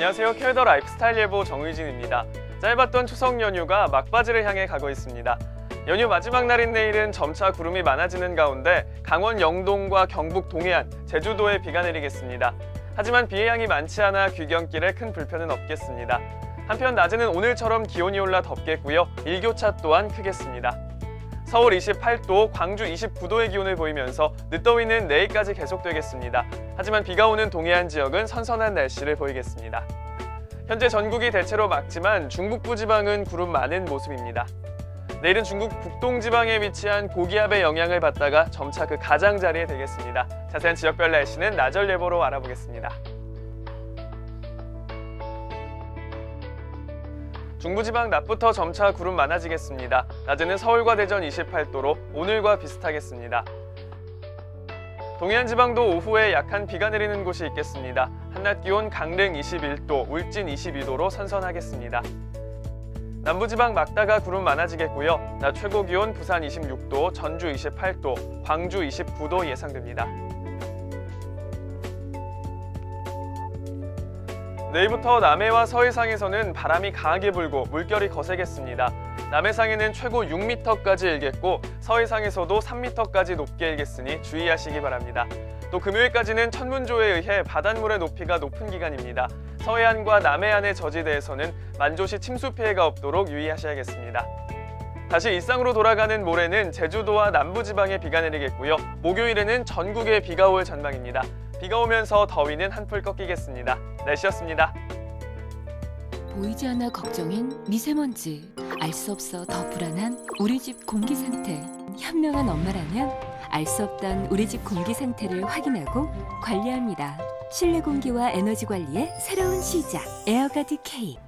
안녕하세요. 캐더 라이프스타일 예보 정의진입니다. 짧았던 추석 연휴가 막바지를 향해 가고 있습니다. 연휴 마지막 날인 내일은 점차 구름이 많아지는 가운데 강원 영동과 경북 동해안, 제주도에 비가 내리겠습니다. 하지만 비의 양이 많지 않아 귀경길에 큰 불편은 없겠습니다. 한편 낮에는 오늘처럼 기온이 올라 덥겠고요. 일교차 또한 크겠습니다. 서울 28도, 광주 29도의 기온을 보이면서 늦더위는 내일까지 계속되겠습니다. 하지만 비가 오는 동해안 지역은 선선한 날씨를 보이겠습니다. 현재 전국이 대체로 맑지만 중북부 지방은 구름 많은 모습입니다. 내일은 중국 북동 지방에 위치한 고기압의 영향을 받다가 점차 그 가장자리에 되겠습니다. 자세한 지역별 날씨는 나절 예보로 알아보겠습니다. 중부지방 낮부터 점차 구름 많아지겠습니다. 낮에는 서울과 대전 28도로 오늘과 비슷하겠습니다. 동해안 지방도 오후에 약한 비가 내리는 곳이 있겠습니다. 한낮 기온 강릉 21도, 울진 22도로 선선하겠습니다. 남부지방 막다가 구름 많아지겠고요. 낮 최고 기온 부산 26도, 전주 28도, 광주 29도 예상됩니다. 내일부터 남해와 서해상에서는 바람이 강하게 불고 물결이 거세겠습니다. 남해상에는 최고 6m까지 일겠고 서해상에서도 3m까지 높게 일겠으니 주의하시기 바랍니다. 또 금요일까지는 천문조에 의해 바닷물의 높이가 높은 기간입니다. 서해안과 남해안의 저지대에서는 만조시 침수 피해가 없도록 유의하셔야겠습니다. 다시 일상으로 돌아가는 모레는 제주도와 남부지방에 비가 내리겠고요. 목요일에는 전국에 비가 올 전망입니다. 비가 오면서 더위는 한풀 꺾이겠습니다. 날씨였습니다. 보이지 않아 걱정인 미세먼지. 알 수 없어 더 불안한 우리 집 공기 상태. 현명한 엄마라면 알 수 없던 우리 집 공기 상태를 확인하고 관리합니다. 실내 공기와 에너지 관리의 새로운 시작. 에어가드 K.